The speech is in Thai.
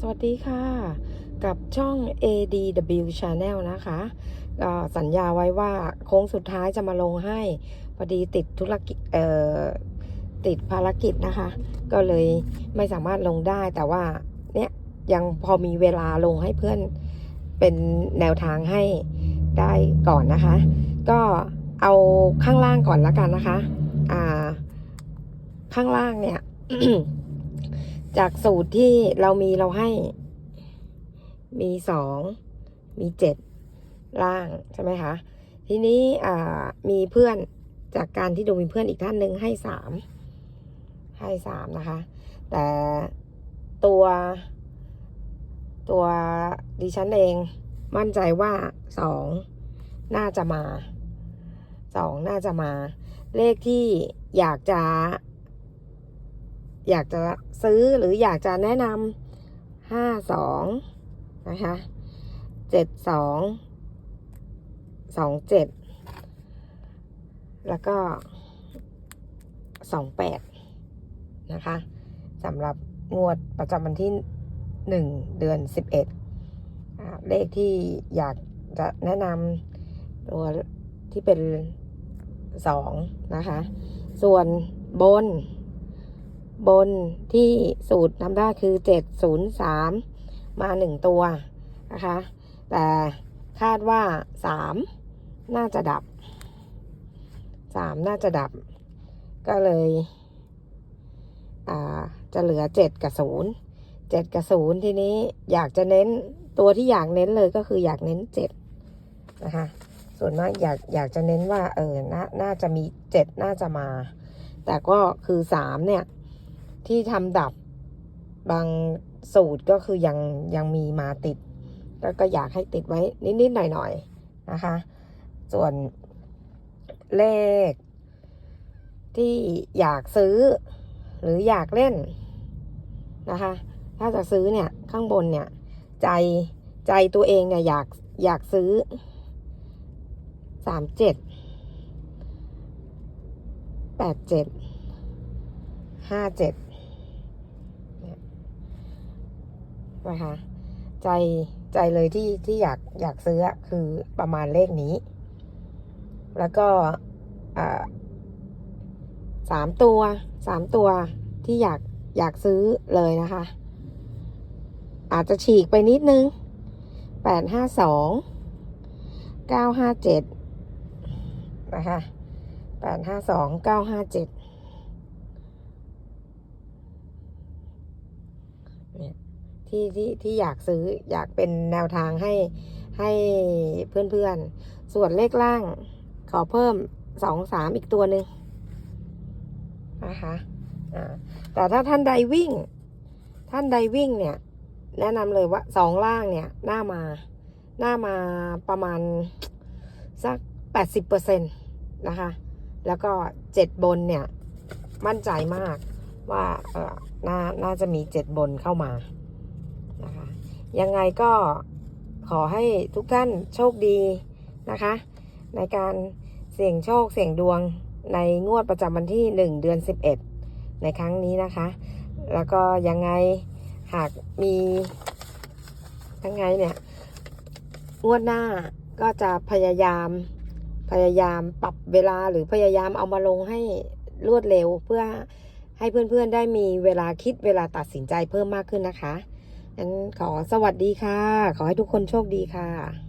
สวัสดีค่ะ กับช่อง ADW Channel นะคะสัญญาไว้ว่าโค้งสุดท้ายจะมาลงให้พอดีติดธุรกิจเอ่อติดภารกิจนะคะ ก็เลยไม่สามารถลงได้แต่ว่าเนี่ยยังพอมีเวลาลงให้เพื่อนเป็นแนวทางให้ได้ก่อนนะคะ ก็เอาข้างล่างก่อนละกันนะคะ อ่า ข้างล่างเนี่ย จากสูตรที่เรามีเราให้ มีสองมีเจ็ดล่างใช่ไหมคะทีนี้มีเพื่อนจากการที่ดูมีเพื่อนอีกท่านหนึ่งให้สามให้สามนะคะ แต่ตัวตัวดิฉันเองมั่นใจว่าสองน่าจะมาสองน่าจะมา เลขที่อยากจะ อยากจะซื้อหรืออยากจะแนะนำห้าสองนะคะเจ็ดสองสองเจ็ดแล้วก็สองแปดนะคะสำหรับงวดประจำวันที่หนึ่งเดือนสิบเอ็ดเลขที่อยากจะแนะนำตัวที่เป็นสองนะคะ ส่วนบน บนที่สูตรทำได้คือ 703 มาหนึ่งตัวนะคะ แต่คาดว่า 3 น่าจะดับ 3 น่าจะดับ ก็เลยจะเหลือ 7 กับ 0 7 กับ 0 ทีนี้อยากจะเน้นตัวที่อยากเน้นเลยก็คืออยากเน้น 7 นะคะ ส่วนมากอยากอยากจะเน้นว่าเออนาน่าจะมี 7 น่าจะมา แต่ก็คือ 3 เนี่ย ที่ทำดับบางสูตรก็คือยังยังมีมาติดก็ก็อยากให้ติดไว้นิด ๆ หน่อย ๆ นะคะ ส่วนเลข ที่อยากซื้อ หรืออยากเล่นนะคะ ถ้าจะซื้อเนี่ยข้างบนเนี่ย ใจใจตัวเองเนี่ยอยากอยากซื้อสามเจ็ดแปดเจ็ดห้าเจ็ด นะคะ ใจใจเลยที่ที่อยากอยากซื้อคือประมาณเลขนี้ แล้วก็สามตัวสามตัวที่อยากอยากซื้อเลยนะคะ อาจจะฉีกไปนิดนึงแปดห้าสองเก้าห้าเจ็ดนะคะแปดห้าสองเก้าห้าเจ็ดเนี่ย ที่ที่ที่อยากซื้ออยากเป็นแนวทางให้ให้เพื่อนๆ ส่วนเลขล่าง ขอเพิ่มสองสามอีกตัวหนึ่งนะคะแต่ถ้าท่านใดวิ่ง ท่านใดวิ่งเนี่ย แนะนำเลยว่าสองล่างเนี่ยหน้ามาหน้ามาประมาณสักแปดสิบเปอร์เซ็นต์นะคะ แล้วก็เจ็ดบนเนี่ย มั่นใจมากว่าเออน่าน่าจะมีเจ็ดบนเข้ามา ยังไงก็ขอให้ทุกท่านโชคดีนะคะ ในการเสี่ยงโชคเสี่ยงดวงในงวดประจำวันที่ 1 เดือน 11 ในครั้งนี้นะคะ แล้วก็ยังไงหากมียังไงเนี่ยงวดหน้าก็จะพยายามพยายามปรับเวลาหรือพยายามเอามาลงให้รวดเร็วเพื่อให้เพื่อนๆได้มีเวลาคิดเวลาตัดสินใจเพิ่มมากขึ้นนะคะ งั้นขอสวัสดีค่ะ ขอให้ทุกคนโชคดีค่ะ